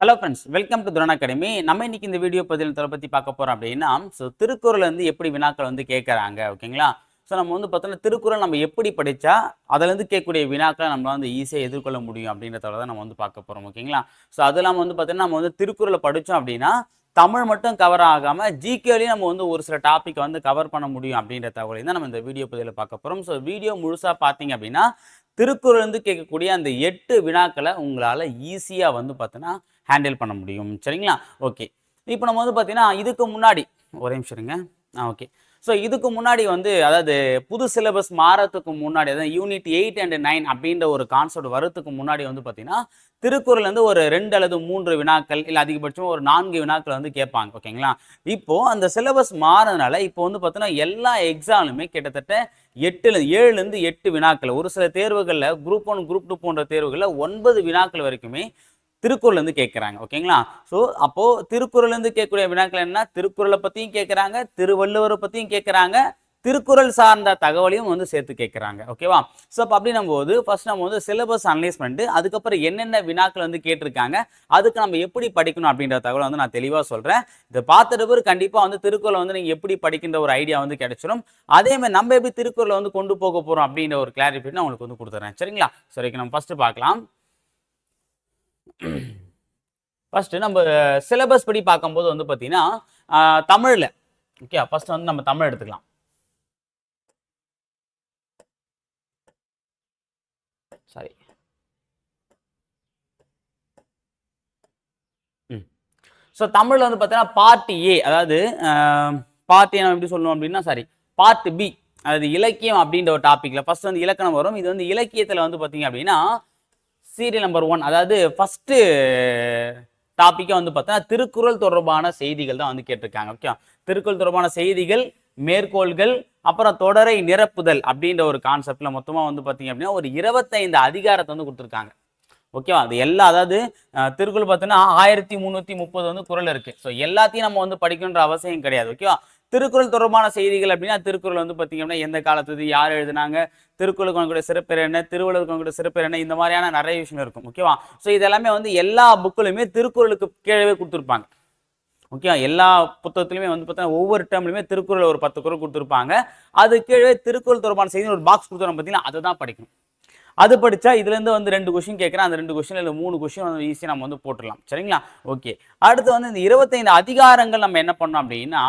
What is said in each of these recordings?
Hello friends welcome to துரண் academy நம்ம இன்னைக்கு இந்த வீடியோ பதில் பற்றி பார்க்க போகிறோம் அப்படின்னா ஸோ திருக்குறள் வந்து எப்படி வினாக்கள் வந்து கேட்குறாங்க ஓகேங்களா ஸோ நம்ம வந்து பார்த்தோன்னா திருக்குறள் நம்ம எப்படி படித்தா அதுலேருந்து கேட்கக்கூடிய வினாக்களை நம்மளால் வந்து ஈஸியாக எதிர்கொள்ள முடியும் அப்படின்றத தான் நம்ம வந்து பார்க்க போகிறோம் ஓகேங்களா ஸோ அது இல்லாமல் வந்து பார்த்தீங்கன்னா நம்ம வந்து திருக்குறளை படித்தோம் அப்படின்னா தமிழ் மட்டும் கவர் ஆகாமல் ஜிகேலையும் நம்ம வந்து ஒரு சில டாப்பிக்கை வந்து கவர் பண்ண முடியும் அப்படின்ற தகவலையும் தான் நம்ம இந்த வீடியோ பதிவில் பார்க்க போகிறோம் ஸோ வீடியோ முழுசாக பார்த்தீங்க அப்படின்னா திருக்குறள் வந்து கேட்கக்கூடிய அந்த எட்டு வினாக்களை உங்களால் ஈஸியாக வந்து பார்த்தோன்னா ஹேண்டில் பண்ண முடியும். சரிங்களா? ஓகே இப்போ நம்ம வந்து பார்த்தீங்கன்னா இதுக்கு முன்னாடி ஒரே நிமிஷம் இருங்க. ஆ ஓகே ஸோ இதுக்கு முன்னாடி வந்து அதாவது புது சிலபஸ் மாறத்துக்கு முன்னாடி அதாவது யூனிட் எயிட் அண்ட் நைன் அப்படின்ற ஒரு கான்செப்ட் வரதுக்கு முன்னாடி வந்து பார்த்தீங்கன்னா திருக்குறள் வந்து ஒரு ரெண்டு அல்லது மூன்று வினாக்கள் இல்லை அதிகபட்சம் ஒரு நான்கு வினாக்கள் வந்து கேட்பாங்க. ஓகேங்களா இப்போ அந்த சிலபஸ் மாறதுனால இப்போ வந்து பார்த்தீங்கன்னா எல்லா எக்ஸாமுமே கிட்டத்தட்ட எட்டுல ஏழுலேருந்து எட்டு வினாக்கள். ஒரு சில தேர்வுகளில் குரூப் ஒன் குரூப் டூ போன்ற தேர்வுகளில் ஒன்பது வினாக்கள் வரைக்குமே திருக்குறள்லேருந்து கேட்குறாங்க ஓகேங்களா? ஸோ அப்போது திருக்குறள்லேருந்து கேட்கக்கூடிய வினாக்கள் என்ன திருக்குறளை பற்றியும் கேட்குறாங்க திருவள்ளுவரை பற்றியும் கேட்குறாங்க திருக்குறள் சார்ந்த தகவலையும் வந்து சேர்த்து கேட்குறாங்க ஓகேவா? ஸோ அப்போ அப்படின்னும் போது ஃபர்ஸ்ட் நம்ம வந்து சிலபஸ் அனலைஸ் பண்ணிட்டு அதுக்கப்புறம் என்னென்ன வினாக்கள் வந்து கேட்டிருக்காங்க அதுக்கு நம்ம எப்படி படிக்கணும் அப்படின்ற தகவலை வந்து நான் தெளிவாக சொல்கிறேன் இதை பார்த்துட்டு பிறகு கண்டிப்பாக வந்து திருக்குறளை வந்து நீங்கள் எப்படி படிக்கின்ற ஒரு ஐடியா வந்து கிடைச்சிடும் அதே மாதிரி நம்ம எப்படி திருக்குறளை வந்து கொண்டு போக போகிறோம் அப்படின்ற ஒரு கிளாரிஃபிகேஷன் உங்களுக்கு வந்து கொடுத்துறேன். சரிங்களா? சரி நம்ம ஃபஸ்ட்டு பார்க்கலாம். ஃபஸ்ட்டு நம்ம சிலபஸ் படி பார்க்கும்போது வந்து பார்த்தீங்கன்னா தமிழில். ஓகே ஃபர்ஸ்ட் வந்து நம்ம தமிழ் எடுத்துக்கலாம். சாரி ம். ஸோ தமிழில் வந்து பார்த்தீங்கன்னா பார்ட் ஏ அதாவது பார்ட் நம்ம எப்படி சொல்லணும் அப்படின்னா சாரி பார்ட் பி அதாவது இலக்கியம் அப்படின்ற ஒரு டாப்பிக்கில் ஃபர்ஸ்ட் வந்து இலக்கணம் வரும். இது வந்து இலக்கியத்தில் வந்து பார்த்தீங்க அப்படின்னா சீரியல் நம்பர் ஒன் அதாவது ஃபஸ்ட்டு டாப்பிக்காக வந்து பார்த்தோன்னா திருக்குறள் தொடர்பான செய்திகள் தான் வந்து கேட்டிருக்காங்க ஓகே திருக்குறள் தொடர்பான செய்திகள் மேற்கோள்கள் அப்புறம் தொடரை நிரப்புதல் அப்படின்ற ஒரு கான்செப்டில் மொத்தமாக வந்து பார்த்தீங்க அப்படின்னா ஒரு இருபத்தைந்து அதிகாரத்தை வந்து கொடுத்துருக்காங்க. ஓகேவா அது எல்லா அதாவது திருக்குறள் பார்த்தீங்கன்னா ஆயிரத்தி முந்நூற்றி முப்பது வந்து குறள் இருக்குது ஸோ எல்லாத்தையும் நம்ம வந்து படிக்கணுன்ற அவசியம் கிடையாது ஓகேவா திருக்குறள் தொடர்பான செய்திகள் அப்படின்னா திருக்குறள் வந்து பார்த்தீங்க அப்படின்னா எந்த காலத்து யார் எழுதுனாங்க திருக்குறளுக்கு கூட சிறப்பேர் என்ன திருவள்ளுவருக்கு கூட சிறப்பேர் என்ன இந்த மாதிரியான நிறைய விஷயம் இருக்கும் ஓகேவா ஸோ இதெல்லாமே வந்து எல்லா புக்கிலுமே திருக்குறளுக்கு கீழே கொடுத்துருப்பாங்க. ஓகே எல்லா புத்தகத்துலையுமே வந்து பார்த்தீங்கன்னா ஒவ்வொரு டேர்ம்லையுமே திருக்குறள் ஒரு பத்து குரல் கொடுத்துருப்பாங்க. அது கீழே திருக்குறள் தொடர்பான செய்தி ஒரு பாக்ஸ் கொடுத்துருவோம் பார்த்தீங்கன்னா அதை தான் படிக்கணும். அது படித்தா இதுலேருந்து வந்து ரெண்டு கொஷின் கேட்குறேன் அந்த ரெண்டு கொஷின் இல்லை மூணு கொஷின் வந்து ஈஸியாக நம்ம வந்து போட்டுடலாம். சரிங்களா? ஓகே அடுத்து வந்து இந்த இருபத்தைந்து அதிகாரங்கள் நம்ம என்ன பண்ணோம் அப்படின்னா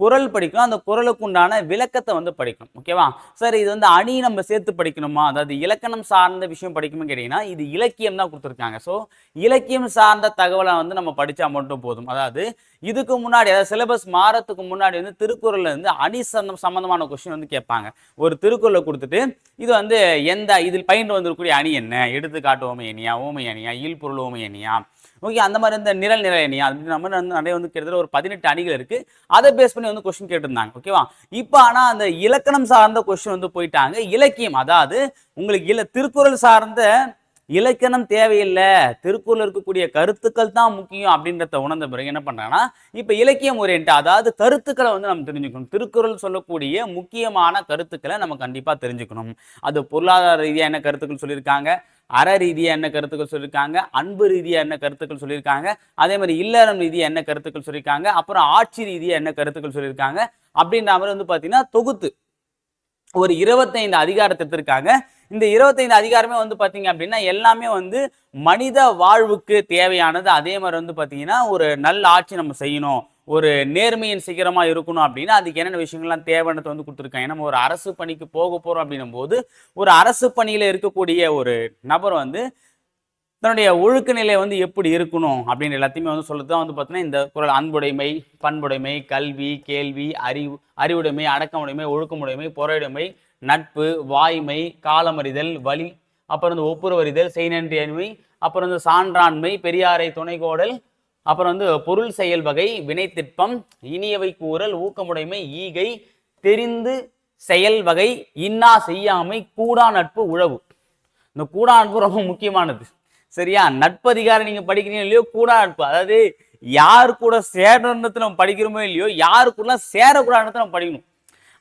குறள் படிக்கணும் அந்த குறளுக்கு உண்டான விளக்கத்தை வந்து படிக்கணும் ஓகேவா சார் இது வந்து அணி நம்ம சேர்த்து படிக்கணுமா? அதாவது இலக்கணம் சார்ந்த விஷயம் படிக்கணும்னு கேட்டிங்கன்னா இது இலக்கியம் தான் கொடுத்துருக்காங்க. ஸோ இலக்கியம் சார்ந்த தகவலை வந்து நம்ம படித்தா மட்டும் போதும். அதாவது இதுக்கு முன்னாடி அதாவது சிலபஸ் மாறத்துக்கு முன்னாடி வந்து திருக்குறளில் இருந்து அணி சந்தம் சம்பந்தமான கொஸ்டின் வந்து கேட்பாங்க. ஒரு திருக்குறளை கொடுத்துட்டு இது வந்து எந்த இதில் பயின்று வந்திருக்கக்கூடிய அணி என்ன? எடுத்துக்காட்டு ஓமை அணியா? ஓமை அணியா? ஈழ்பொருள் ஓமை அணியா? ஓகே அந்த மாதிரி இந்த நிரல் நிரல் அணியா அப்படின்னு நம்ம வந்து நிறைய வந்து கிட்டத்தட்ட ஒரு பதினெட்டு அணிகள் இருக்கு. அதை பேஸ் பண்ணி வந்து கொஸ்டின் கேட்டிருந்தாங்க ஓகேவா இப்போ ஆனால் அந்த இலக்கணம் சார்ந்த கொஸ்டின் வந்து போயிட்டாங்க. இலக்கியம் அதாவது உங்களுக்கு இல திருக்குறள் சார்ந்த இலக்கணம் தேவையில்லை. திருக்குறள் இருக்கக்கூடிய கருத்துக்கள் தான் முக்கியம் அப்படின்றத உணர்ந்த பிறகு என்ன பண்றாங்கன்னா இப்போ இலக்கியம் ஓரியன்ட் அதாவது கருத்துக்களை வந்து நம்ம தெரிஞ்சுக்கணும். திருக்குறள் சொல்லக்கூடிய முக்கியமான கருத்துக்களை நம்ம கண்டிப்பாக தெரிஞ்சுக்கணும். அது பொருளாதார ரீதியாக என்ன கருத்துக்கள் சொல்லியிருக்காங்க? அற ரீதியாக என்ன கருத்துக்கள் சொல்லியிருக்காங்க அன்பு ரீதியாக என்ன கருத்துக்கள் சொல்லியிருக்காங்க அதே மாதிரி இல்லறம் ரீதியாக என்ன கருத்துக்கள் சொல்லியிருக்காங்க அப்புறம் ஆட்சி ரீதியாக என்ன கருத்துக்கள் சொல்லியிருக்காங்க அப்படின்ற மாதிரி வந்து பார்த்தீங்கன்னா தொகுத்து. ஒரு இருபத்தைந்து அதிகாரத்தை எடுத்திருக்காங்க. இந்த இருபத்தைந்து அதிகாரமே வந்து பார்த்தீங்க அப்படின்னா எல்லாமே வந்து மனித வாழ்வுக்கு தேவையானது. அதே மாதிரி வந்து பார்த்தீங்கன்னா ஒரு நல்ல ஆட்சி நம்ம செய்யணும். ஒரு நேர்மையின் சிகரமாக இருக்கணும் அப்படின்னா அதுக்கு என்னென்ன விஷயங்கள்லாம் தேவைன்றதை வந்து கொடுத்துருக்காங்க. நம்ம ஒரு அரசு பணிக்கு போக போகிறோம் அப்படின்னும் போது ஒரு அரசு பணியில் இருக்கக்கூடிய ஒரு நபர் வந்து தன்னுடைய ஒழுக்க நிலை வந்து எப்படி இருக்கணும் அப்படின்னு எல்லாத்தையுமே வந்து சொல்லுறது தான் வந்து பார்த்தீங்கன்னா இந்த குரல் அன்புடைமை பண்புடைமை கல்வி கேள்வி அறிவு அறிவுடைமை அடக்கமுடைமை ஒழுக்கமுடைமை பொறையுடைமை நட்பு வாய்மை காலமறிதல் வலி அப்புறம் வந்து ஒப்புரவறிதல் செய்நன்றியன்மை அப்புறம் வந்து சான்றாண்மை பெரியாரை துணைகோடல் அப்புறம் வந்து பொருள் செயல் வகை வினைத்திற்பம் இனியவை கூறல் ஊக்கமுடைமை ஈகை தெரிந்து செயல் வகை இன்னா செய்யாமை கூடா நட்பு உழவு. இந்த கூடா நட்பு ரொம்ப முக்கியமானது. சரியா? நட்பதிகாரம் நீங்க படிக்கிறீங்க இல்லையோ கூடா நட்பு. அதாவது யார் கூட சேரணுன்றத நம்ம படிக்கிறோமோ இல்லையோ யாரு கூட சேரக்கூடாதுன்றத நம்ம படிக்கணும்.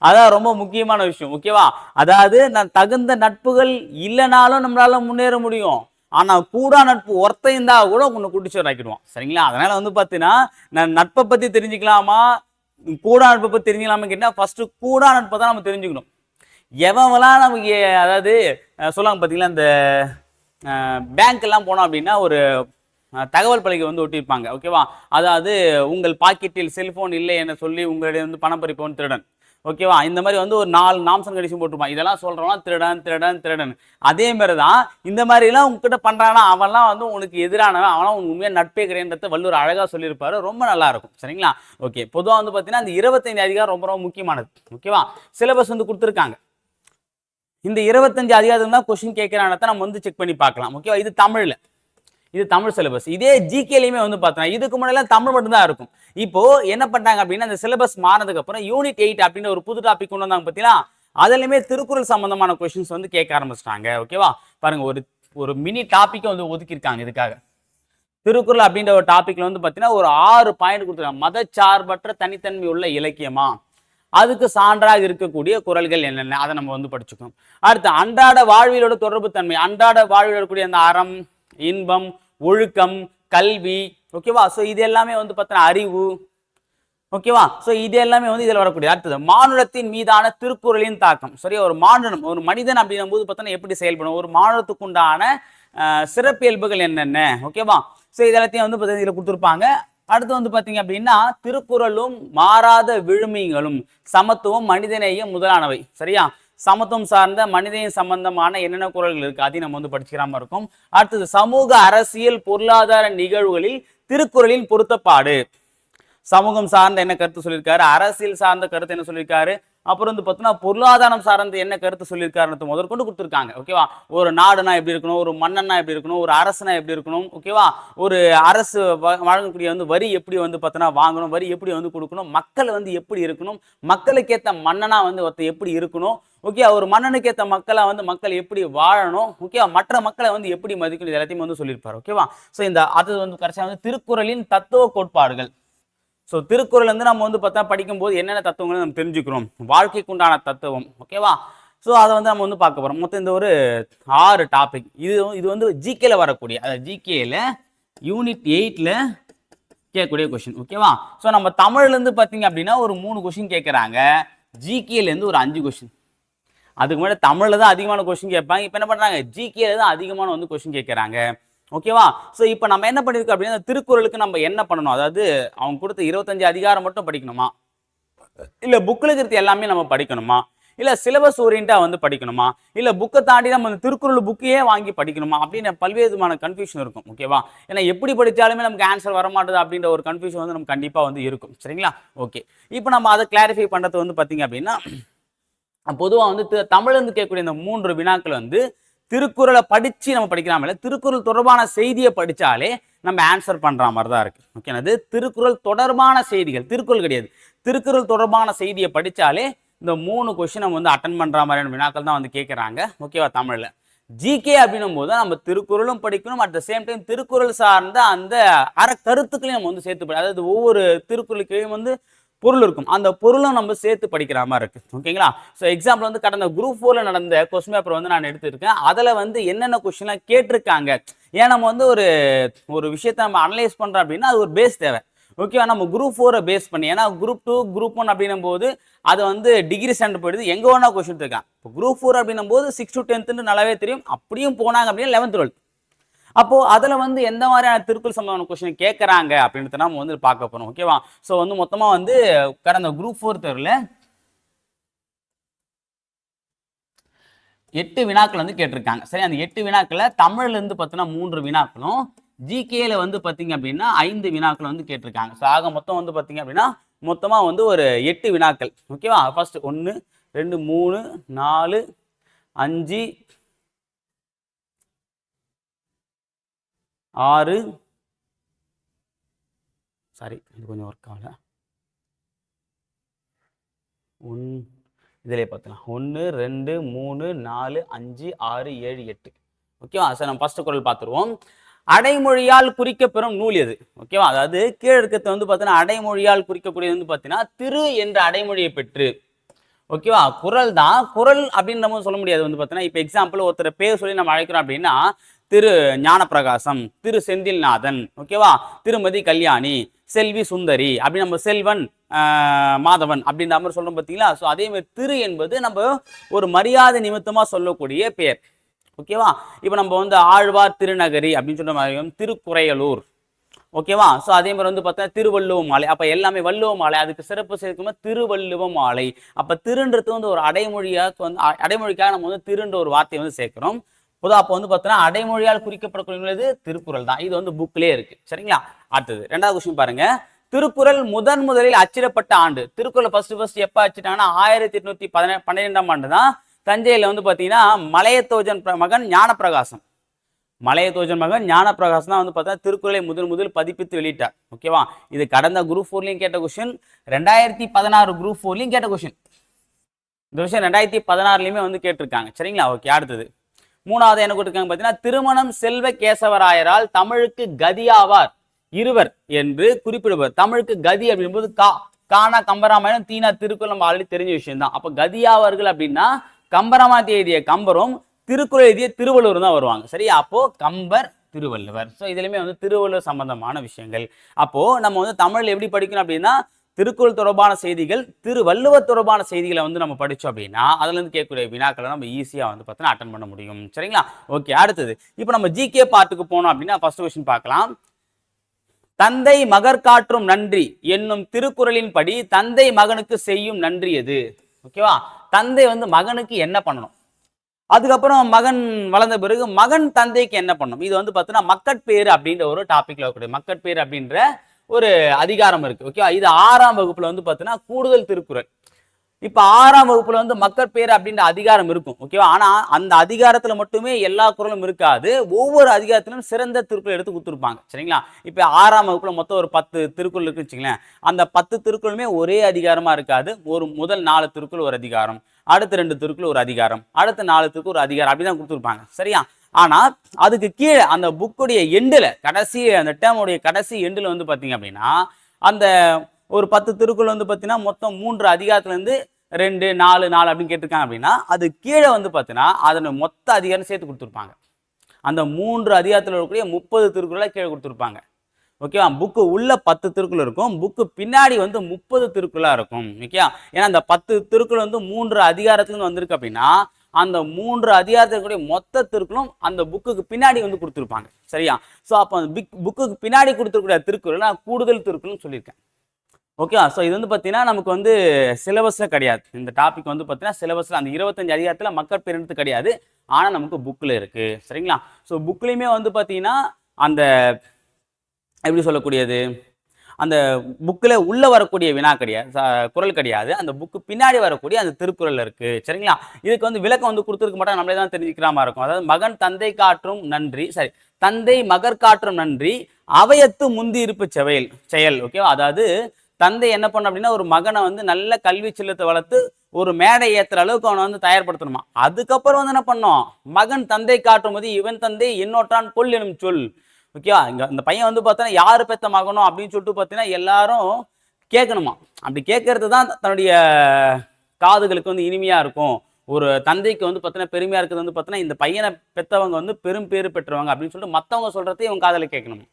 அதான் ரொம்ப முக்கியமான விஷயம் ஓகேவா? அதாவது நான் தகுந்த நட்புகள் இல்லைனாலும் நம்மளால முன்னேற முடியும். ஆனால் கூடா நட்பு ஒருத்தையும் தான் கூட உன்னை குட்டிச்சோர் ஆக்கிடுவான் சரிங்களா? அதனால் வந்து பார்த்தீங்கன்னா நான் நட்பை பற்றி தெரிஞ்சுக்கலாமா? கூடா நட்பை பற்றி தெரிஞ்சுக்கலாமா கேட்டால் ஃபஸ்ட்டு கூடா நட்பை தான் நம்ம தெரிஞ்சுக்கணும். எவன்லாம் நமக்கு அதாவது சொல்லுவாங்க பார்த்தீங்களா இந்த பேங்க்கெல்லாம் போனோம் அப்படின்னா ஒரு தகவல் பலகை வந்து ஒட்டியிருப்பாங்க. ஓகேவா? அதாவது உங்கள் பாக்கெட்டில் செல்ஃபோன் இல்லை என சொல்லி உங்களிடம் வந்து பணம் திருடன். ஓகேவா? இந்த மாதிரி வந்து ஒரு நாலு நாம்சன் கடிச்சு போட்டுருப்பான். இதெல்லாம் சொல்றவன் திருடன் திருடன் திருடன். அதே மாதிரி தான் இந்த மாதிரிலாம் உங்ககிட்ட பண்ணுறானா அவன்லாம் வந்து உனக்கு எதிரானவன் அவனா உன் உண்மையாக நட்பே கிடையாதுன்றத வள்ளுவர் அழகாக சொல்லியிருப்பாரு. ரொம்ப நல்லா இருக்கும். சரிங்களா? ஓகே பொதுவாக வந்து பார்த்தீங்கன்னா அந்த இருபத்தைந்து அதிகாரம் ரொம்ப ரொம்ப முக்கியமானது. ஓகேவா? சிலபஸ் வந்து கொடுத்துருக்காங்க. இந்த இருபத்தஞ்சு அதிகாரம் தான் கொஸ்டின் கேட்கிறானத நம்ம வந்து செக் பண்ணி பார்க்கலாம். ஓகேவா? இது தமிழில். இது தமிழ் சிலபஸ் இதே ஜிகேலையுமே வந்து பார்த்தோன்னா இதுக்கு முன்னாடி தமிழ் மட்டும்தான் இருக்கும். இப்போ என்ன பண்ணாங்க அப்படின்னா அந்த சிலபஸ் மாறினதுக்கு அப்புறம் யூனிட் எயிட் அப்படின்னு ஒரு புது டாபிக் கொண்டு வந்தாங்க பார்த்தீங்களா? அதுலயுமே திருக்குறள் சம்பந்தமான கொஸ்டின்ஸ் வந்து கேட்க ஆரம்பிச்சிட்டாங்க. ஓகேவா பாருங்க ஒரு ஒரு மினி டாப்பிக்கை வந்து ஒதுக்கியிருக்காங்க இதுக்காக. திருக்குறள் அப்படின்ற ஒரு டாபிக்ல வந்து பார்த்தீங்கன்னா ஒரு ஆறு பாயிண்ட் கொடுத்துருக்காங்க. மதச்சார்பற்ற தனித்தன்மை உள்ள இலக்கியமா? அதுக்கு சான்றாக இருக்கக்கூடிய குறள்கள் என்னென்ன? அதை நம்ம வந்து படிச்சுக்கணும். அடுத்து அன்றாட வாழ்வியலோட தொடர்பு தன்மை அன்றாட வாழ்வியலோட கூடிய அந்த அறம் இன்பம் ஒழுக்கம் கல்வி ஓகேவா ஸோ இது எல்லாமே வந்து பார்த்தீங்கன்னா அறிவு ஓகேவா ஸோ இது எல்லாமே வந்து இதில் வரக்கூடிய அடுத்தது மானுடத்தின் மீதான திருக்குறளின் தாக்கம். சரியா? ஒரு மானுடம் ஒரு மனிதன் அப்படின்னும் போது பார்த்தோன்னா எப்படி செயல்படும்? ஒரு மானுடத்துக்கு உண்டான சிறப்பியல்புகள் என்னென்ன? ஓகேவா ஸோ இது எல்லாத்தையும் வந்து பார்த்தீங்கன்னா இதில் கொடுத்துருப்பாங்க. அடுத்து வந்து பார்த்தீங்க அப்படின்னா திருக்குறளும் மாறாத விழுமியங்களும் சமத்துவம் மனிதநேயம் முதலானவை. சரியா? சமத்துவம் சார்ந்த மனிதன் சம்பந்தமான என்னென்ன குரல்கள் இருக்கு அதையும் நம்ம வந்து படிச்சுக்கிறாம இருக்கும். அடுத்தது சமூக அரசியல் பொருளாதார நிகழ்வுகளில் திருக்குறளின் பொருத்தப்பாடு. சமூகம் சார்ந்த என்ன கருத்து சொல்லியிருக்காரு? அரசியல் சார்ந்த கருத்து என்ன சொல்லியிருக்காரு? அப்புறம் வந்து பார்த்தீங்கன்னா பொருளாதாரம் சார்ந்த என்ன கருத்து சொல்லியிருக்காருன்னு முதற்கொண்டு கொடுத்துருக்காங்க ஓகேவா ஒரு நாடுனா எப்படி இருக்கணும்? ஒரு மன்னன்னா எப்படி இருக்கணும்? ஒரு அரசுனா எப்படி இருக்கணும்? ஓகேவா ஒரு அரசு வ- வழங்கக்கூடிய வந்து வரி எப்படி வந்து பார்த்தோன்னா வாங்கணும்? வரி எப்படி வந்து கொடுக்கணும்? மக்கள் வந்து எப்படி இருக்கணும்? மக்களுக்கேற்ற மன்னனா வந்து ஒருத்தர் எப்படி இருக்கணும்? ஓகே ஒரு மன்னனுக்கேற்ற மக்களை வந்து மக்கள் எப்படி வாழணும்? ஓகேவா மற்ற மக்களை வந்து எப்படி மதிக்கணும்? எல்லாத்தையும் வந்து சொல்லியிருப்பார் ஓகேவா ஸோ இந்த அது வந்து கடைசியாக வந்து திருக்குறளின் தத்துவ கோட்பாடுகள். ஸோ திருக்குறள் வந்து நம்ம வந்து பார்த்தா படிக்கும்போது என்னென்ன தத்துவங்களை நம்ம தெரிஞ்சுக்கிறோம்? வாழ்க்கைக்கு உண்டான தத்துவம் ஓகேவா ஸோ அதை வந்து நம்ம வந்து பார்க்க போகிறோம் மொத்தம் இந்த ஒரு ஆறு டாபிக் இது இது வந்து ஜிகேல வரக்கூடிய அதாவது ஜிகேல யூனிட் எயிட்டில் கேட்கக்கூடிய கொஷின் ஓகேவா ஸோ நம்ம தமிழ்லேருந்து பார்த்தீங்க அப்படின்னா ஒரு மூணு கொஷின் கேட்குறாங்க. ஜிகேலேருந்து ஒரு அஞ்சு கொஷின் அதுக்கு முன்னாடி தமிழில் தான் அதிகமான கொஷின் கேட்பாங்க. இப்போ என்ன பண்ணுறாங்க ஜிகேல தான் அதிகமான வந்து கொஷின் கேட்குறாங்க. ஓகேவா? ஸோ இப்போ நம்ம என்ன பண்ணியிருக்கோம் அப்படின்னா திருக்குறளுக்கு நம்ம என்ன பண்ணணும்? அதாவது அவங்க கொடுத்த இருபத்தஞ்சு அதிகாரம் மட்டும் படிக்கணுமா? இல்லை புக்கில் இருக்கிறது எல்லாமே நம்ம படிக்கணுமா? இல்லை சிலபஸ் ஓரியண்டாக வந்து படிக்கணுமா? இல்லை புக்கை தாண்டி நம்ம இந்த திருக்குறள் புக்கையே வாங்கி படிக்கணுமா? அப்படின்னு பல்வேறு விதமான கன்ஃபியூஷன் இருக்கும் ஓகேவா? ஏன்னா எப்படி படித்தாலுமே நமக்கு ஆன்சர் வர மாட்டுது அப்படின்ற ஒரு கன்ஃபியூஷன் வந்து நமக்கு கண்டிப்பாக வந்து இருக்கும் சரிங்களா? ஓகே இப்போ நம்ம அதை கிளாரிஃபை பண்ணுறது வந்து பார்த்தீங்க அப்படின்னா பொதுவாக வந்து தமிழ்ந்து கேட்கக்கூடிய இந்த மூன்று வினாக்கள் வந்து திருக்குறளை படித்து நம்ம படிக்கலாம் இல்லை திருக்குறள் தொடர்பான செய்தியை படித்தாலே நம்ம ஆன்சர் பண்ணுற மாதிரி தான் இருக்குது ஓகே அது திருக்குறள் தொடர்பான செய்திகள் திருக்குறள் கிடையாது. திருக்குறள் தொடர்பான செய்தியை படித்தாலே இந்த மூணு கொஷின் நம்ம வந்து அட்டன் பண்ணுற மாதிரியான வினாக்கள் தான் வந்து கேட்குறாங்க ஓகேவா தமிழில். ஜிகே அப்படின்னும் போது நம்ம திருக்குறளும் படிக்கணும். அட் த சேம் டைம் திருக்குறள் சார்ந்த அந்த அற கருத்துக்களையும் நம்ம வந்து சேர்த்து படி அதாவது ஒவ்வொரு திருக்குறளுக்கையும் வந்து பொருள் இருக்கும். அந்த பொருளும் நம்ம சேர்த்து படிக்கிற மாதிரி இருக்கு. ஓகேங்களா? ஸோ எக்ஸாம்பிள் வந்து கடந்த குரூப் ஃபோர்ல நடந்த கொஸ்டின் பேப்பர் வந்து நான் எடுத்திருக்கேன். அதில் வந்து என்னென்ன கொஸ்டின்லாம் கேட்டிருக்காங்க? ஏன் நம்ம வந்து ஒரு ஒரு விஷயத்தை நம்ம அனலைஸ் பண்றோம் அப்படின்னா அது ஒரு பேஸ் தேவை. ஓகேவா நம்ம குரூப் ஃபோரை பேஸ் பண்ணி ஏன்னா குரூப் டூ குரூப் ஒன் அப்படின்னும் போது அது வந்து டிகிரி ஸ்டாண்டர்ட் போயிடுது. எங்கே வேணா கொஸ்டின் இருக்கான் இப்போ குரூப் ஃபோர் அப்படின்னும் போது சிக்ஸ் டு டென்த்துன்னு நல்லாவே தெரியும். அப்படியும் போனாங்க அப்படின்னா லெவன்த் டுவெல்த் அப்போ அதுல வந்து எந்த மாதிரியான திருக்குள் சம்பந்தமான கொஸ்டின் கேட்கறாங்க அப்படின்றத நம்ம வந்து பார்க்க போறோம் ஓகேவா ஸோ வந்து மொத்தமா வந்து கடந்த குரூப் ஃபோர் தேர்வில் எட்டு வினாக்கள் வந்து கேட்டிருக்காங்க. சரி அந்த எட்டு வினாக்களை தமிழ்ல இருந்து பார்த்தீங்கன்னா மூன்று வினாக்களும் ஜிகேல வந்து பார்த்தீங்க அப்படின்னா ஐந்து வினாக்கள் வந்து கேட்டிருக்காங்க. ஸோ ஆக மொத்தம் வந்து பார்த்தீங்க அப்படின்னா மொத்தமா வந்து ஒரு எட்டு வினாக்கள் ஓகேவா ஃபர்ஸ்ட் ஒன்று ரெண்டு மூணு நாலு அஞ்சு ஆறு. சாரி இது கொஞ்சம் ஒர்க் ஆகல. ஒன் இதிலே பார்த்துக்கலாம் ஒன்று ரெண்டு மூணு நாலு அஞ்சு ஆறு ஏழு எட்டு. ஓகேவா சார் நம்ம ஃபர்ஸ்ட் குரல் பார்த்துருவோம். அடைமொழியால் குறிக்கப்பெறும் நூல் எது? ஓகேவா அதாவது கீழே இருக்கிறது வந்து பார்த்தீங்கன்னா அடைமொழியால் குறிக்கக்கூடியது வந்து பார்த்தீங்கன்னா திரு என்ற அடைமொழியை பெற்று. ஓகேவா குரல் தான். குரல் அப்படின்ற சொல்ல முடியாது. வந்து பார்த்தீங்கன்னா இப்போ எக்ஸாம்பிள் ஒருத்தர் பேர் சொல்லி நம்ம அழைக்கிறோம் அப்படின்னா திரு ஞானப்பிரகாசம் திரு செந்தில்நாதன் ஓகேவா திருமதி கல்யாணி செல்வி சுந்தரி அப்படி நம்ம செல்வன் மாதவன் அப்படின்ற மாதிரி சொல்றோம் பார்த்தீங்களா? ஸோ அதே மாதிரி திரு என்பது நம்ம ஒரு மரியாதை நிமித்தமாக சொல்லக்கூடிய பெயர் ஓகேவா இப்போ நம்ம வந்து ஆழ்வார் திருநகரி அப்படின்னு சொல்ற மாதிரி திருக்குறையலூர். ஓகேவா ஸோ அதே மாதிரி வந்து பார்த்தா திருவள்ளுவ மாலை. அப்போ எல்லாமே வள்ளுவ மாலை. அதுக்கு சிறப்பு சேர்க்கும்போது திருவள்ளுவ மாலை. அப்போ திருன்றது வந்து ஒரு அடைமொழியாக வந்து அடைமொழிக்காக நம்ம வந்து திருன்ற ஒரு வார்த்தையை வந்து சேர்க்குறோம். பொதுவாக அப்போ வந்து பார்த்தோன்னா அடைமொழியால் குறிக்கப்படக்கூடியது திருக்குறள் தான். இது வந்து புக்லேயே இருக்கு. சரிங்களா? அடுத்தது ரெண்டாவது கொஸ்டின் பாருங்க. திருக்குறள் முதன் முதலில் அச்சிடப்பட்ட ஆண்டு. திருக்குறள் ஃபர்ஸ்ட் ஃபர்ஸ்ட் எப்போ அச்சிட்டாங்கன்னா ஆயிரத்தி எட்நூத்தி பதினே பன்னிரெண்டாம் ஆண்டு தான். தஞ்சையில் வந்து பார்த்தீங்கன்னா மலையத்தோஜன் மகன் ஞானப்பிரகாசம். மலையத்தோஜன் மகன் ஞானப்பிரகாசம் தான் வந்து பார்த்தா திருக்குறளை முதன் முதல் பதிப்பித்து வெளியிட்டார். ஓகேவா இது கடந்த குரூப் ஃபோர்லையும் கேட்ட கொஷின் ரெண்டாயிரத்தி பதினாறு குரூப் ஃபோர்லையும் கேட்ட கொஷின் இந்த விஷயம் ரெண்டாயிரத்தி பதினாறுலையுமே வந்து கேட்டிருக்காங்க. சரிங்களா? ஓகே அடுத்தது. மூணாவது என்ன கொடுத்துருக்காங்க பார்த்தீங்கன்னா திருமணம் செல்வ கேசவராயரால் தமிழுக்கு கதியாவார் இருவர் என்று குறிப்பிடுவர். தமிழுக்கு கதி அப்படின்போது கா கானா கம்பராமாயணம் தீனா திருக்குறள் நம்ம ஆல்ரெடி தெரிஞ்ச விஷயம் தான் அப்போ கதியாவார்கள் அப்படின்னா கம்பராமாயணத்தை எழுதிய கம்பரும் திருக்குறள் எழுதிய திருவள்ளுவர் தான் வருவாங்க. சரியா? அப்போ கம்பர் திருவள்ளுவர். ஸோ இதுலையுமே வந்து திருவள்ளுவர் சம்பந்தமான விஷயங்கள். அப்போ நம்ம வந்து தமிழ் எப்படி படிக்கணும் அப்படின்னா திருக்குறள் தொடர்பான செய்திகள் திருவள்ளுவர் தொடர்பான செய்திகளை வந்து நம்ம படித்தோம் அப்படின்னா அதுலேருந்து கேட்கக்கூடிய வினாக்களை நம்ம ஈஸியாக வந்து பார்த்தீங்கன்னா அட்டன் பண்ண முடியும். சரிங்களா? ஓகே அடுத்தது. இப்போ நம்ம ஜிகே பார்ட்டுக்கு போனோம் அப்படின்னா ஃபர்ஸ்ட் கொஸ்டின் பார்க்கலாம். தந்தை மகர் காற்றும் நன்றி என்னும் திருக்குறளின்படி தந்தை மகனுக்கு செய்யும் நன்றி எது? ஓகேவா தந்தை வந்து மகனுக்கு என்ன பண்ணணும்? அதுக்கப்புறம் மகன் வளர்ந்த பிறகு மகன் தந்தைக்கு என்ன பண்ணணும்? இது வந்து பார்த்தீங்கன்னா மக்கட்பேறு அப்படின்ற ஒரு டாபிக்ல வரக்கூடிய மக்கட்பேறு அப்படின்ற ஒரு அதிகாரம் இருக்குது ஓகேவா இது ஆறாம் வகுப்பில் வந்து பார்த்தீங்கன்னா கூடுதல் திருக்குறள். இப்போ ஆறாம் வகுப்புல வந்து மக்கட்பேறு அப்படின்ற அதிகாரம் இருக்கும் ஓகேவா ஆனால் அந்த அதிகாரத்தில் மட்டுமே எல்லா குரலும் இருக்காது. ஒவ்வொரு அதிகாரத்திலும் சிறந்த திருக்குறள் எடுத்து கொடுத்துருப்பாங்க சரிங்களா? இப்போ ஆறாம் வகுப்புல மொத்தம் ஒரு பத்து திருக்குறள் இருக்குன்னு வச்சுங்களேன் அந்த பத்து திருக்குறளுமே ஒரே அதிகாரமாக இருக்காது. ஒரு முதல் நாலு திருக்குறள் ஒரு அதிகாரம் அடுத்த ரெண்டு திருக்குறள் ஒரு அதிகாரம் அடுத்த நாலு திருக்குறள் ஒரு அதிகாரம் அப்படி தான் கொடுத்துருப்பாங்க சரியா? ஆனால் அதுக்கு கீழே அந்த புக்குடைய எண்டில் கடைசி அந்த டேமுடைய கடைசி எண்டில் வந்து பார்த்தீங்க அப்படின்னா அந்த ஒரு பத்து திருக்குறள் வந்து பார்த்தீங்கன்னா மொத்தம் மூன்று அதிகாரத்துலேருந்து ரெண்டு நாலு நாலு அப்படின்னு கேட்டிருக்காங்க அப்படின்னா அது கீழே வந்து பார்த்தீங்கன்னா அதனை மொத்த அதிகாரம் சேர்த்து கொடுத்துருப்பாங்க. அந்த மூன்று அதிகாரத்தில் இருக்கக்கூடிய முப்பது திருக்குறளை கீழே கொடுத்துருப்பாங்க. ஓகேவா? புக்கு உள்ள பத்து திருக்குள் இருக்கும். புக்கு பின்னாடி வந்து முப்பது திருக்குறளாக இருக்கும். ஓகேவா? ஏன்னா அந்த பத்து திருக்குள் வந்து மூன்று அதிகாரத்துலேருந்து வந்திருக்கு அப்படின்னா அந்த மூன்று அதிகாரத்திற்குடைய மொத்த திருக்குறளும் அந்த புக்குக்கு பின்னாடி வந்து கொடுத்துருப்பாங்க. சரியா? ஸோ அப்போ அந்த பிக் புக்குக்கு பின்னாடி கொடுத்துருக்கூடிய திருக்குறள் நான் கூடுதல் திருக்குறள்னு சொல்லியிருக்கேன். ஓகேவா ஸோ இது வந்து பார்த்தீங்கன்னா நமக்கு வந்து சிலபஸில் கிடையாது. இந்த டாபிக் வந்து பார்த்தீங்கன்னா சிலபஸில் அந்த இருபத்தஞ்சு அதிகாரத்தில் மக்கள் பேருந்து கிடையாது. ஆனால் நமக்கு புக்கில் இருக்குது சரிங்களா? ஸோ புக்லேயுமே வந்து பார்த்தீங்கன்னா அந்த எப்படி சொல்லக்கூடியது? அந்த புக்கில் உள்ள வரக்கூடிய வினா கிடையாது குரல் கிடையாது. அந்த புக்கு பின்னாடி வரக்கூடிய அந்த திருக்குறள் இருக்கு. சரிங்களா? இதுக்கு வந்து விளக்கம் வந்து கொடுத்துருக்க மாட்டோம் நம்மளே தான் தெரிஞ்சுக்கிற மாதிரி இருக்கும். அதாவது மகன் தந்தை காற்றும் நன்றி சரி தந்தை மகர் காற்றும் நன்றி அவையத்து முந்தி இருப்பு செயல் செயல் ஓகேவா அதாவது தந்தை என்ன பண்ண அப்படின்னா ஒரு மகனை வந்து நல்ல கல்வி செல்லத்தை வளர்த்து ஒரு மேடை ஏத்துற அளவுக்கு அவனை வந்து தயார்படுத்தணுமா? அதுக்கப்புறம் வந்து என்ன பண்ணோம் மகன் தந்தை காட்டும் போது இவன் தந்தை என்னோட்டான் கொல் எனும் சொல். ஓகேவா இங்கே இந்த பையன் வந்து பார்த்தோன்னா யார் பெத்த மகனும் அப்படின்னு சொல்லிட்டு பார்த்தீங்கன்னா எல்லாரும் கேட்கணுமா? அப்படி கேட்கறது தான் தன்னுடைய காதுகளுக்கு வந்து இனிமையாக இருக்கும். ஒரு தந்தைக்கு வந்து பார்த்தீங்கன்னா பெருமையாக இருக்கிறது வந்து பார்த்தீங்கன்னா இந்த பையனை பெற்றவங்க வந்து பெரும் பேர் பெற்றவங்க அப்படின்னு சொல்லிட்டு மற்றவங்க சொல்கிறதே இவங்க காதுல கேட்கணும்?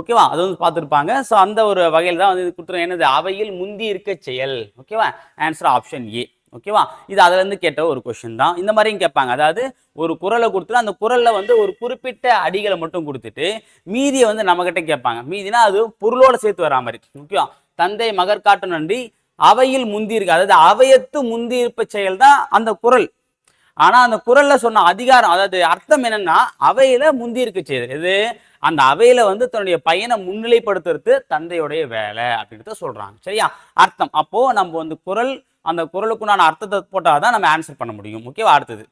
ஓகேவா? அது வந்து பார்த்துருப்பாங்க. ஸோ அந்த ஒரு வகையில் தான் வந்து இது என்னது? அவையில் முந்தி இருக்க செயல். ஓகேவா? ஆன்சர் ஆப்ஷன் ஏ ஓகேவா? இது அதுலேருந்து கேட்ட ஒரு கொஷின் தான். இந்த மாதிரியும் கேட்பாங்க. அதாவது ஒரு குரலை கொடுத்துட்டு அந்த குரலில் வந்து ஒரு குறிப்பிட்ட அடிகளை மட்டும் கொடுத்துட்டு மீதியை வந்து நம்மக்கிட்ட கேட்பாங்க. மீதினா அது பொருளோட சேர்த்து வரா மாதிரி. ஓகேவா? தந்தை மகர் காட்டு நன்றி. அவையில் முந்தியிருக்கு அதாவது அவையத்து முந்தியிருப்ப செயல் தான் அந்த குறள் ஆனால் அந்த குரலில் சொன்ன அதிகாரம் அதாவது அர்த்தம் என்னன்னா அவையில் முந்தியிருக்கு செய்தல் இது அந்த அவையில் வந்து தன்னுடைய பையனை முன்னிலைப்படுத்துறது தந்தையுடைய வேலை அப்படின்றத சொல்கிறாங்க சரியா? அர்த்தம். அப்போது நம்ம வந்து குறள் அந்த குரலுக்குண்டான அர்த்தத்தை போட்டால் தான் நம்ம ஆன்சர் பண்ண முடியும். ஓகேவா அடுத்தது.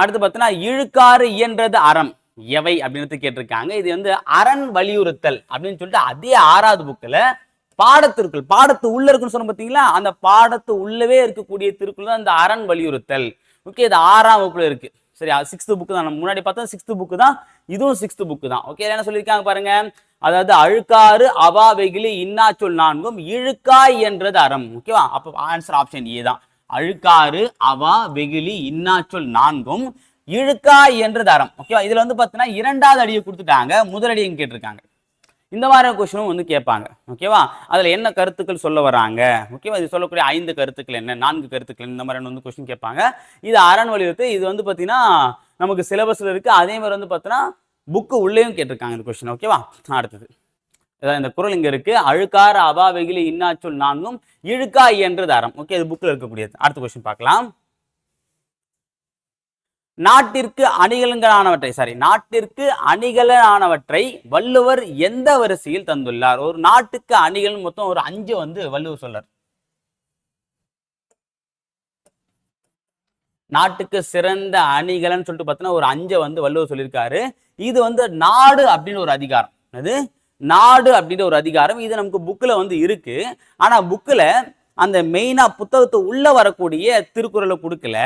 அடுத்து பார்த்தீங்கன்னா இழுக்காறு இயன்றது அறம். எவை? அப்படின்னு கேட்டிருக்காங்க. இது வந்து அரண் வலியுறுத்தல் அப்படின்னு சொல்லிட்டு அதே ஆறாவது புக்கில் பாடத்திற்குள் பாடத்து உள்ள இருக்குன்னு சொன்ன பார்த்தீங்களா? அந்த பாடத்து உள்ளவே இருக்கக்கூடிய திருக்குள் தான் இந்த அரண் வலியுறுத்தல். ஓகே இது ஆறாம் வகுப்புல இருக்குது சரி சிக்ஸ்த் புக்கு தான். நம்ம முன்னாடி பார்த்தா சிக்ஸ்த் புக்கு தான். இதுவும் சிக்ஸ்த் புக்கு தான். ஓகே என்ன சொல்லியிருக்காங்க பாருங்க. அதாவது அழுக்காறு அவா வெகிலி இன்னாச்சொல் நான்கும் இழுக்காய் என்றது அறம். ஓகேவா அப்போ ஆன்சர் ஆப்ஷன் ஏ தான். அழுக்காறு அவா வெகுளி இன்னாச்சொல் நான்கும் இழுக்காய் என்றது அறம். ஓகேவா இதுல வந்து பார்த்தீங்கன்னா இரண்டாவது அடியை கொடுத்துட்டாங்க. முதலடியும் கேட்டிருக்காங்க. இந்த மாதிரி கொஸ்டினும் வந்து கேட்பாங்க. ஓகேவா? அதில் என்ன கருத்துக்கள் சொல்ல வராங்க? ஓகேவா? இது சொல்லக்கூடிய ஐந்து கருத்துக்கள் என்ன? நான்கு கருத்துக்கள் இந்த மாதிரி வந்து கொஸ்டின் கேட்பாங்க. இது அரண் வலியுறுத்து இது வந்து பார்த்தீங்கன்னா நமக்கு சிலபஸில் இருக்குது அதே மாதிரி வந்து பார்த்தீங்கன்னா புக்கு உள்ளேயும் கேட்டிருக்காங்க இந்த கொஸ்டின். ஓகேவா? அடுத்தது. அதாவது இந்த குரல் இங்கே இருக்குது அழுக்கார அபாவெகிலி இன்னாச்சொல் நான்கும் இழுக்கா என்று தரம். ஓகே இது புக்கில் இருக்கக்கூடியது. அடுத்த கொஸ்டின் பார்க்கலாம். நாட்டிற்கு அணிகலன்களானவற்றை சாரி நாட்டிற்கு அணிகலனானவற்றை வள்ளுவர் எந்த வரிசையில் தந்துள்ளார்? ஒரு நாட்டுக்கு அணிகள் மொத்தம் ஒரு அஞ்சு வந்து வள்ளுவர் சொல்றார். நாட்டுக்கு சிறந்த அணிகலன் சொல்லிட்டு பார்த்தீங்கன்னா ஒரு அஞ்சை வந்து வள்ளுவர் சொல்லியிருக்காரு. இது வந்து நாடு அப்படின்னு ஒரு அதிகாரம். அது நாடு அப்படின்ற ஒரு அதிகாரம். இது நமக்கு புக்கில் வந்து இருக்கு. ஆனால் புக்கில் அந்த மெயினாக புத்தகத்து உள்ள வரக்கூடிய திருக்குறளை கொடுக்கல.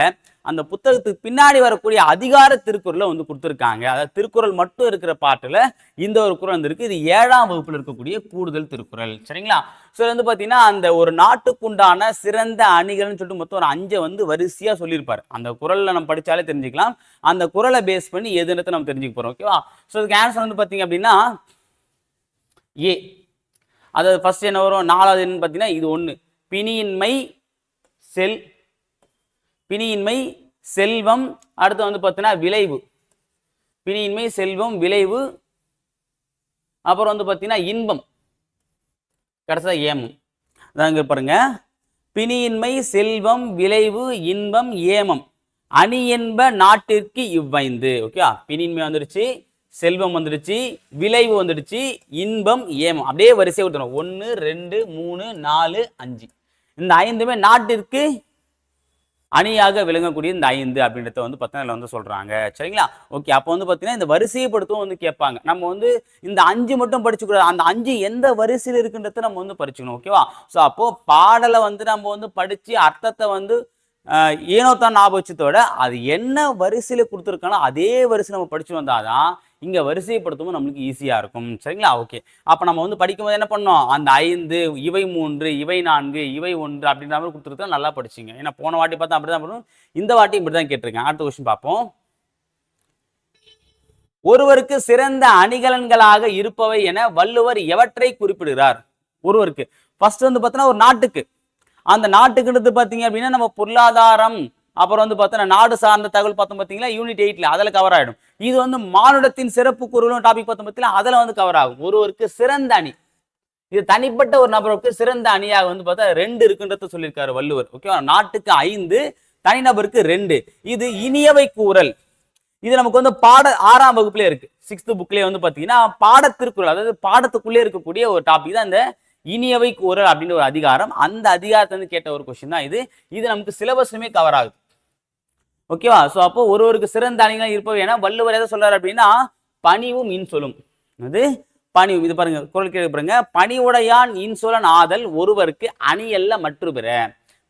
அந்த புத்தகத்துக்கு பின்னாடி வரக்கூடிய அதிகார திருக்குறளை வந்து கொடுத்துருக்காங்க. அதாவது திருக்குறள் மட்டும் இருக்கிற பாட்டில் இந்த ஒரு குரல் வந்துருக்கு. இது ஏழாம் வகுப்பில் இருக்கக்கூடிய கூடுதல் திருக்குறள். சரிங்களா? ஸோ வந்து பார்த்தீங்கன்னா அந்த ஒரு நாட்டுக்குண்டான சிறந்த அணிகள்னு சொல்லிட்டு மொத்தம் ஒரு அஞ்சை வந்து வரிசையாக சொல்லியிருப்பார். அந்த குரலில் நம்ம படித்தாலே தெரிஞ்சுக்கலாம். அந்த குறளை பேஸ் பண்ணி எதுனத்தை நம்ம தெரிஞ்சுக்க போகிறோம் ஓகேவா ஸோ இதுக்கு ஆன்சர் வந்து பார்த்தீங்க அப்படின்னா ஏ அதாவது ஃபர்ஸ்ட் என்ன வரும்? நாலாவது என்னன்னு பார்த்தீங்கன்னா இது ஒன்று பிணியின்மை செல் பிணியின்மை செல்வம் அடுத்து வந்து பார்த்தீங்கன்னா விளைவு. பிணியின்மை செல்வம் விளைவு. அப்புறம் வந்து பார்த்தீங்கன்னா இன்பம். கடைசியாக ஏமம் அதாங்க பாருங்க. பிணியின்மை செல்வம் விளைவு இன்பம் ஏமம். அணி என்ப நாட்டிற்கு இவ்வைந்து. ஓகே பிணியின்மை வந்துடுச்சு செல்வம் வந்துடுச்சு விளைவு வந்துடுச்சு இன்பம் ஏமம். அப்படியே வரிசையை கொடுத்துரும் ஒன்று ரெண்டு மூணு நாலு அஞ்சு. இந்த ஐந்துமே நாட்டிற்கு அணியாக விளங்கக்கூடிய இந்த ஐந்து அப்படின்றத வந்து பார்த்தீங்கன்னா வந்து சொல்கிறாங்க சரிங்களா? ஓகே அப்போ வந்து பார்த்தீங்கன்னா இந்த வரிசைப்படுத்தவும் வந்து கேட்பாங்க. நம்ம வந்து இந்த அஞ்சு மட்டும் படிச்சுக்கூடாது. அந்த அஞ்சு எந்த வரிசையில் இருக்குன்றத நம்ம வந்து படிச்சுக்கணும் ஓகேவா ஸோ அப்போது பாடலை வந்து நம்ம வந்து படித்து அர்த்தத்தை வந்து ஏனோத்தான் ஏனோ தான் அது என்ன வரிசையில் கொடுத்துருக்கானோ அதே வரிசை நம்ம படித்து வந்தால் தான் இங்கே வரிசைப்படுத்தும் நம்மளுக்கு ஈஸியாக இருக்கும். சரிங்களா? ஓகே அப்போ நம்ம வந்து படிக்கும்போது என்ன பண்ணோம்? அந்த ஐந்து இவை மூன்று இவை நான்கு இவை ஒன்று அப்படின்ற மாதிரி கொடுத்துருக்கா? நல்லா படிச்சிங்க. ஏன்னா போன வாட்டி பார்த்தா அப்படிதான் பண்ணணும் இந்த வாட்டி இப்படி தான் கேட்டிருக்கேன். அடுத்த கொஸ்டின் பார்ப்போம். ஒருவருக்கு சிறந்த அணிகலன்களாக இருப்பவை என வள்ளுவர் எவற்றை குறிப்பிடுகிறார்? ஒருவருக்கு. ஃபர்ஸ்ட் வந்து பார்த்தோன்னா ஒரு நாட்டுக்கு. அந்த நாட்டுக்குன்றது பார்த்தீங்க அப்படின்னா நம்ம பொருளாதாரம் அப்புறம் வந்து பார்த்தோன்னா நாடு சார்ந்த தகவல் பார்த்தோம் பார்த்தீங்களா? யூனிட் எயிட்டில் அதில் கவர் ஆகிடும் இது வந்து மானுடத்தின் சிறப்பு குரலும் டாபிக் பார்த்தோம் பார்த்தீங்கன்னா அதில் வந்து கவர் ஆகும். ஒருவருக்கு சிறந்த அணி. இது தனிப்பட்ட ஒரு நபருக்கு சிறந்த அணியாக வந்து பார்த்தா ரெண்டு இருக்குன்றத சொல்லியிருக்காரு வள்ளுவர். ஓகேவா நாட்டுக்கு ஐந்து தனிநபருக்கு ரெண்டு. இது இனியவை கூறல். இது நமக்கு வந்து பாட ஆறாம் வகுப்புலேயே இருக்கு. சிக்ஸ்த்து புக்லேயே வந்து பார்த்தீங்கன்னா பாடத்திற்குள் அதாவது பாடத்துக்குள்ளே இருக்கக்கூடிய ஒரு டாபிக் தான் இந்த இனியவை கூறல் அப்படின்ற ஒரு அதிகாரம். அந்த அதிகாரத்தை வந்து கேட்ட ஒரு கொஸ்டின் தான் இது. இது நமக்கு சிலபஸ்லுமே கவர் ஆகுது. ஓகேவா? ஸோ அப்போ ஒருவருக்கு சிறந்த அணிகள் இருப்பவை ஏன்னா வள்ளுவர் எதை சொல்றாரு அப்படின்னா பணிவும் இன்சொலும் அது பணிவும் இது பாருங்க குரல் கேள்வி பாருங்க. பணிவுடையான் இன்சொலன் ஆதல் ஒருவருக்கு அணியல்ல மற்று பெற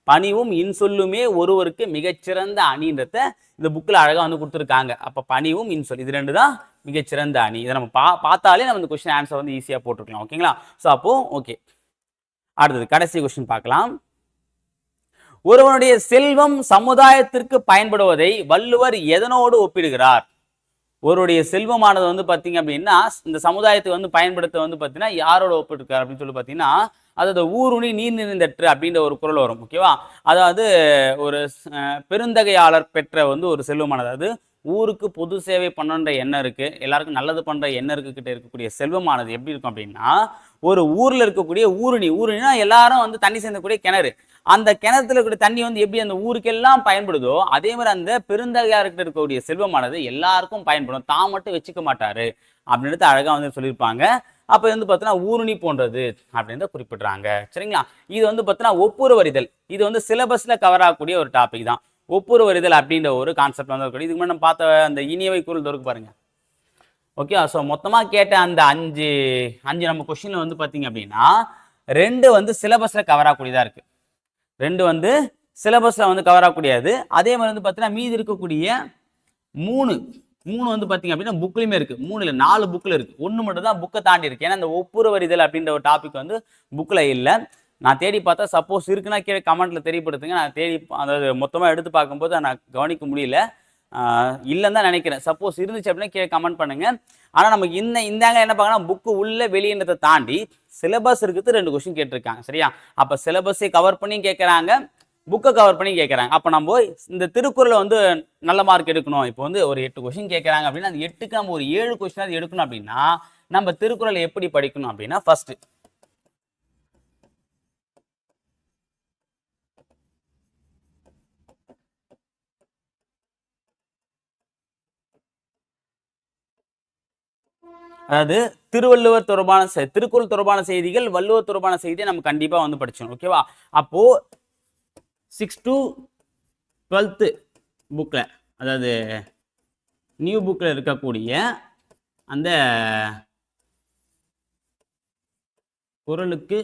பணிவும் இன்சொல்லுமே ஒருவருக்கு மிகச்சிறந்த அணின்றத இந்த புக்கில் அழகாக வந்து கொடுத்துருக்காங்க. அப்போ பணிவும் இன்சொல் இது ரெண்டு தான் மிகச்சிறந்த அணி. இதை நம்ம பா பார்த்தாலே நம்ம இந்த கொஸ்டின் ஆன்சர் வந்து ஈஸியாக போட்டுருக்கலாம். ஓகேங்களா? ஸோ அப்போ ஓகே அடுத்தது கடைசி கொஸ்டின் பார்க்கலாம். ஒருவனுடைய செல்வம் சமுதாயத்திற்கு பயன்படுவதை வள்ளுவர் எதனோடு ஒப்பிடுகிறார்? ஒருவருடைய செல்வமானது வந்து பார்த்தீங்க அப்படின்னா இந்த சமுதாயத்துக்கு வந்து பயன்படுத்த வந்து பார்த்தீங்கன்னா யாரோட ஒப்பிட்டிருக்கார் அப்படின்னு சொல்லி பார்த்தீங்கன்னா அதாவது ஊருணி நீர் நிறைந்தற்று அப்படின்ற ஒரு குரல் வரும் ஓகேவா அதாவது ஒரு பெருந்தகையாளர் பெற்ற வந்து ஒரு செல்வமானது. அதாவது ஊருக்கு பொது சேவை பண்ணுன்ற எண்ணம் இருக்குது எல்லாருக்கும் நல்லது பண்ணுற எண்ணம் இருக்கக்கிட்ட இருக்கக்கூடிய செல்வமானது எப்படி இருக்கும் அப்படின்னா ஒரு ஊரில் இருக்கக்கூடிய ஊருணி ஊருணினா எல்லாரும் வந்து தண்ணி சேர்ந்தக்கூடிய கிணறு. அந்த கிணத்துல இருக்கிற தண்ணி வந்து எப்படி அந்த ஊருக்கெல்லாம் பயன்படுதோ அதே மாதிரி அந்த பெருந்தகையார்கிட்ட இருக்கக்கூடிய செல்வமானது எல்லாருக்கும் பயன்படும். தான் மட்டும் வச்சுக்க மாட்டாரு அப்படின்றது அழகாக வந்து சொல்லியிருப்பாங்க. அப்போ வந்து பார்த்தோன்னா ஊருணி போன்றது அப்படின்றத குறிப்பிடுறாங்க. சரிங்களா? இது வந்து பார்த்தீங்கன்னா ஒப்புரவறிதல். இது வந்து சிலபஸில் கவர் ஆகக்கூடிய ஒரு டாபிக் தான். ஒப்புரவறிதல் அப்படின்ற ஒரு கான்செப்ட் வந்து இதுக்கு முன்னாடி நம்ம பார்த்த அந்த இனியவை குரல் இருக்கு பாருங்க. ஓகே ஸோ மொத்தமாக கேட்ட அந்த அஞ்சு அஞ்சு நம்ம கொஷினில் வந்து பார்த்தீங்க அப்படின்னா ரெண்டு வந்து சிலபஸில் கவர் ஆகக்கூடியதாக இருக்குது ரெண்டு வந்து சிலபஸில் வந்து கவர் ஆகக்கூடியது. அதே மாதிரி வந்து பார்த்தீங்கன்னா மீதி இருக்கக்கூடிய மூணு மூணு வந்து பார்த்தீங்க அப்படின்னா புக்லையுமே இருக்குது மூணு இல்லை நாலு புக்கில் இருக்குது ஒன்று மட்டும் தான் புக்கை தாண்டி இருக்கு. ஏன்னா இந்த ஒப்புரவறிதல் அப்படின்ற ஒரு டாபிக் வந்து புக்கில் இல்லை. நான் தேடி பார்த்தா சப்போஸ் இருக்குன்னா கீழே கமெண்ட்டில் தெரியப்படுத்துங்க. நான் தேடி அதாவது மொத்தமாக எடுத்து பார்க்கும்போது நான் கவனிக்க முடியல. இல்லைன்னு தான் நினைக்கிறேன். சப்போஸ் இருந்துச்சு அப்படின்னா கீழே கமெண்ட் பண்ணுங்கள் ஆனால் நமக்கு இந்த இந்தாங்க என்ன பார்க்கணும் புக்கு உள்ளே வெளியினத்தை தாண்டி சிலபஸ் இருக்குது ரெண்டு கொஸ்டின் கேட்டிருக்காங்க. சரியா? அப்போ சிலபஸை கவர் பண்ணி கேட்குறாங்க. புக்கை கவர் பண்ணி கேட்குறாங்க. அப்போ நம்ம இந்த திருக்குறளை வந்து நல்ல மார்க் எடுக்கணும். இப்போ வந்து ஒரு எட்டு கொஸ்டின் கேட்குறாங்க அப்படின்னா அந்த எட்டுக்கு நம்ம ஒரு ஏழு கொஸ்டின் எடுக்கணும் அப்படின்னா நம்ம திருக்குறளை எப்படி படிக்கணும் அப்படின்னா ஃபஸ்ட்டு அதாவது திருவள்ளுவர் தொடர்பான திருக்குறள் தொடர்பான செய்திகள் வள்ளுவர் தொடர்பான செய்தியை நம்ம கண்டிப்பா வந்து படிச்சோம் ஓகேவா அப்போ சிக்ஸ் டு டுவெல்த்து புக்கில் அதாவது நியூ புக்கில் இருக்கக்கூடிய அந்த குறளுக்கு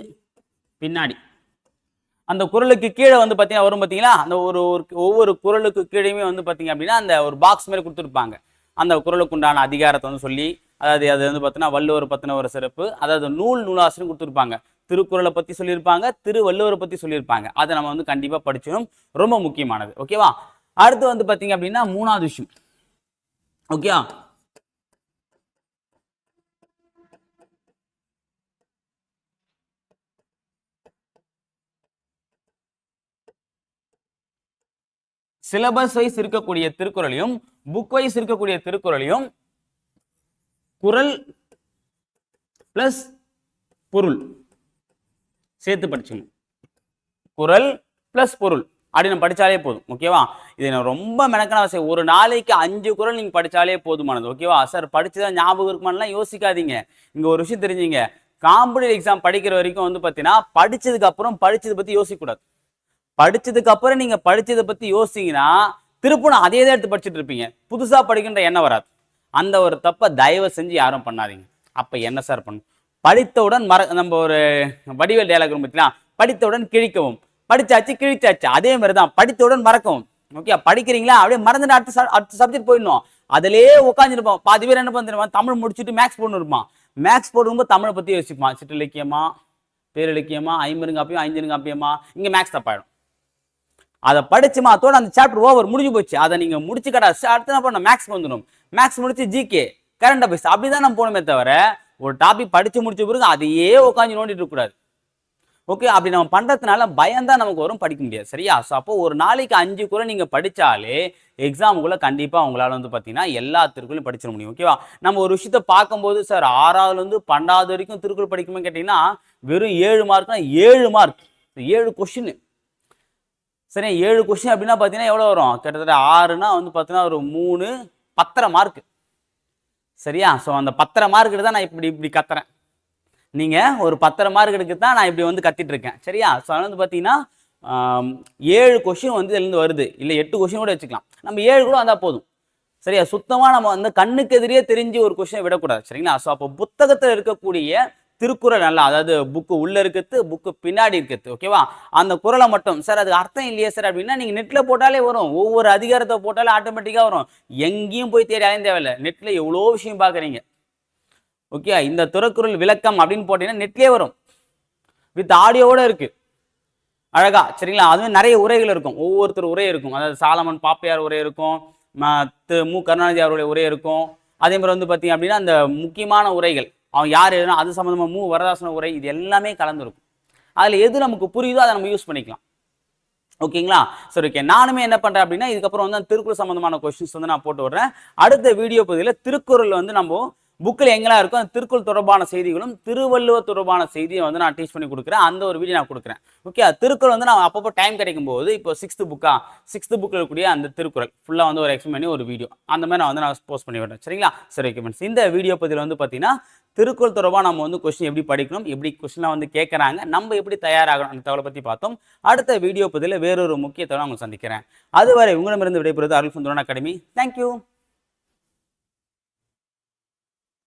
பின்னாடி. அந்த குறளுக்கு கீழே வந்து பார்த்தீங்கன்னா வரும் பார்த்தீங்களா அந்த ஒரு ஒரு ஒவ்வொரு குறளுக்கு கீழேயுமே வந்து பார்த்தீங்க அப்படின்னா அந்த ஒரு பாக்ஸ் மாதிரி கொடுத்துருப்பாங்க. அந்த குறளுக்கு உண்டான அதிகாரத்தை வந்து சொல்லி அதாவது அது வந்து பார்த்தீங்கன்னா வள்ளுவர் பற்றின ஒரு சிறப்பு. அதாவது நூல் நூலாசிரியர் கொடுத்துருப்பாங்க. திருக்குறளை பற்றி சொல்லியிருப்பாங்க திருவள்ளுவரை பற்றி சொல்லியிருப்பாங்க. அதை நம்ம வந்து கண்டிப்பாக படிச்சோம் ரொம்ப முக்கியமானது. ஓகேவா அடுத்து வந்து பார்த்தீங்க அப்படின்னா மூணாவது விஷயம். ஓகேவா சிலபஸ் வைஸ் இருக்கக்கூடிய திருக்குறளையும் புக் வைஸ் இருக்கக்கூடிய திருக்குறளையும் குறள் பிளஸ் பொருள். சேர்த்து படிச்சுக்கணும். குரல் பிளஸ் பொருள். அப்படி நம்ம படித்தாலே போதும். ஓகேவா இது நான் ரொம்ப மெனக்கான அவசியம் ஒரு நாளைக்கு அஞ்சு குரல் நீங்கள் படித்தாலே போதுமானது. ஓகேவா சார் படிச்சுதான் ஞாபகம் இருக்குமானலாம் யோசிக்காதீங்க. இங்கே ஒரு விஷயம் தெரிஞ்சுங்க. காம்படிட்டிவ் எக்ஸாம் படிக்கிற வரைக்கும் வந்து பார்த்தீங்கன்னா படித்ததுக்கப்புறம் அப்புறம் பற்றி யோசிக்கக்கூடாது. படிச்சதுக்கு அப்புறம் படித்ததை பற்றி பத்தி திருப்பணம் திருப்பணும் அதே தான் எடுத்து படிச்சுட்டு இருப்பீங்க. புதுசாக படிக்கின்ற எண்ணம் வராது. அந்த ஒரு தப்பை தயவு செஞ்சு யாரும் பண்ணாதீங்க. அப்போ என்ன சார் பண்ணும்? படித்தவுடன் மற நம்ம ஒரு வடிவேல் டயலாக் பார்த்தீங்கன்னா படித்தவுடன் கிழிக்கவும். படித்தாச்சு கிழிச்சாச்சு. அதே மாதிரி தான் படித்தவுடன் மறக்கவும். ஓகே படிக்கிறீங்களா? அப்படியே மறந்துட்டு அடுத்த அடுத்த சப்ஜெக்ட் போயிடணும். அதிலே உட்காந்துருப்போம் பாதி பேர் என்ன பண்ணிருப்பான்? தமிழ் முடிச்சுட்டு மேக்ஸ் போடணும் இருப்பான் மேக்ஸ் போடும்போது தமிழை பற்றி யோசிப்பான். சிற்றிலக்கியமா பேரிலக்கியமா ஐம்பருங்காப்பியம் ஐஞ்சருங்காப்பியமா இங்கே மேக்ஸ் தப்பாயிடும். அதை படிச்சுமா அதோட அந்த சாப்டர் ஓவர் முடிஞ்சு போச்சு. அதை நீங்க முடிச்சு கடா அடுத்து என்ன பண்ண மேக்ஸ் வந்துடும் மேக்ஸ் முடிச்சு ஜிகே கரண்ட் அஃபேர்ஸ் அப்படிதான் நம்ம போகணுமே தவிர ஒரு டாபிக் படிச்சு முடிச்ச பிறகு அதையே உட்காந்து நோண்டிட்டு இருக்கக்கூடாது. ஓகே அப்படி நம்ம பண்றதுனால பயம்தான் நமக்கு வரும் படிக்க முடியாது. சரியா? ஸோ அப்போ ஒரு நாளைக்கு அஞ்சு குறை நீங்க படிச்சாலே எக்ஸாமுக்குள்ள கண்டிப்பா உங்களால வந்து பாத்தீங்கன்னா எல்லா திருக்குறளும் படிச்சிட முடியும். ஓகேவா நம்ம ஒரு விஷயத்த பார்க்கும்போது சார் ஆறாவதுல இருந்து பன்னெண்டாவது வரைக்கும் திருக்குறள் படிக்கணும்னு கேட்டீங்கன்னா வெறும் ஏழு மார்க்னா ஏழு மார்க் ஏழு கொஷின் சரி ஏழு கொஸ்டின் அப்படின்னா பார்த்தீங்கன்னா எவ்வளோ வரும்? கிட்டத்தட்ட ஆறுனா வந்து பார்த்தீங்கன்னா ஒரு மூணு பத்தரை மார்க் சரியா? ஸோ அந்த பத்தரை மார்க் தான் நான் இப்படி இப்படி கத்துறேன். நீங்கள் ஒரு பத்தரை மார்க் எடுக்க தான் நான் இப்படி வந்து கத்திட்டு இருக்கேன். சரியா? ஸோ அதில் வந்து பார்த்தீங்கன்னா ஏழு கொஷின் வந்து இதுலேருந்து வருது. இல்லை எட்டு கொஷின் கூட வச்சுக்கலாம். நம்ம ஏழு கூட வந்தால் போதும். சரியா? சுத்தமாக நம்ம வந்து கண்ணுக்கு எதிரே தெரிஞ்சு ஒரு கொஷினை விடக்கூடாது. சரிங்களா? ஸோ அப்போ புத்தகத்தில் இருக்கக்கூடிய திருக்குறள் நல்லா அதாவது புக்கு உள்ளே இருக்கிறது புக்கு பின்னாடி இருக்கிறது ஓகேவா அந்த குறளை மட்டும். சார் அதுக்கு அர்த்தம் இல்லையே சார் அப்படின்னா நீங்கள் நெட்டில் போட்டாலே வரும். ஒவ்வொரு அதிகாரத்தை போட்டாலே ஆட்டோமேட்டிக்காக வரும். எங்கேயும் போய் தேடி அலையும் தேவையில்லை. நெட்டில் எவ்வளோ விஷயம் பார்க்குறீங்க? ஓகே இந்த திருக்குறள் விளக்கம் அப்படின்னு போட்டிங்கன்னா நெட்லேயே வரும். வித் ஆடியோவோட இருக்குது அழகா? சரிங்களா? அதுவும் நிறைய உரைகள் இருக்கும். ஒவ்வொருத்தர் உரை இருக்கும். அதாவது சாலமன் பாப்பையார் உரை இருக்கும். மு கருணாநிதி அவருடைய உரை இருக்கும். அதே மாதிரி வந்து பார்த்தீங்க அப்படின்னா அந்த முக்கியமான உரைகள். அவன் யார் எழுதுனா அது சம்மந்தமாக மு வரதாசன உரை இது எல்லாமே கலந்துருக்கும். அதில் எது நமக்கு புரியுதோ அதை நம்ம யூஸ் பண்ணிக்கலாம். ஓகேங்களா? சரி ஓகே நானுமே என்ன பண்ணுறேன் அப்படின்னா இதுக்கப்புறம் வந்து அந்த திருக்குறள் சம்மந்தமான கொஸ்டின்ஸ் வந்து நான் போட்டு விடுறேன். அடுத்த வீடியோ பகுதியில் திருக்குறள் வந்து நம்ம புக்கில் எங்கெல்லாம் இருக்கும் அந்த திருக்குறள் தொடர்பான செய்திகளும் திருவள்ளுவர் தொடர்பான செய்தியை வந்து நான் டீச் பண்ணி கொடுக்குறேன். அந்த ஒரு வீடியோ நான் கொடுக்குறேன். ஓகே திருக்குறள் வந்து நான் அப்பப்போ டைம் கிடைக்கும் போது இப்போ சிக்ஸ்த்து புக்கா சிக்ஸ்த்து புக்கில் இருக்கக்கூடிய அந்த திருக்குறள் ஃபுல்லாக வந்து ஒரு எக்ஸ்பிளைன் பண்ணி ஒரு வீடியோ அந்த மாதிரி நான் வந்து நான் போஸ்ட் பண்ணி விடுறேன். சரிங்களா? சரி ஓகே ஃப்ரெண்ட்ஸ் இந்த வீடியோ பதிவில் வந்து பார்த்தீங்கன்னா திருக்குறள் தொடர்பாக நம்ம வந்து கொஸ்டின் எப்படி படிக்கணும் எப்படி கொஸ்டின்லாம் வந்து கேட்குறாங்க நம்ம எப்படி தயாராகணும் அந்த தகவலை பற்றி பார்த்தோம். அடுத்த வீடியோ பதிவில் வேறொரு முக்கிய தகவலை உங்களுக்கு சந்திக்கிறேன். அதுவரை உங்களிடமிருந்து விடைபெறுவது அருள் சுந்தரன் அகாடமி தேங்க்யூ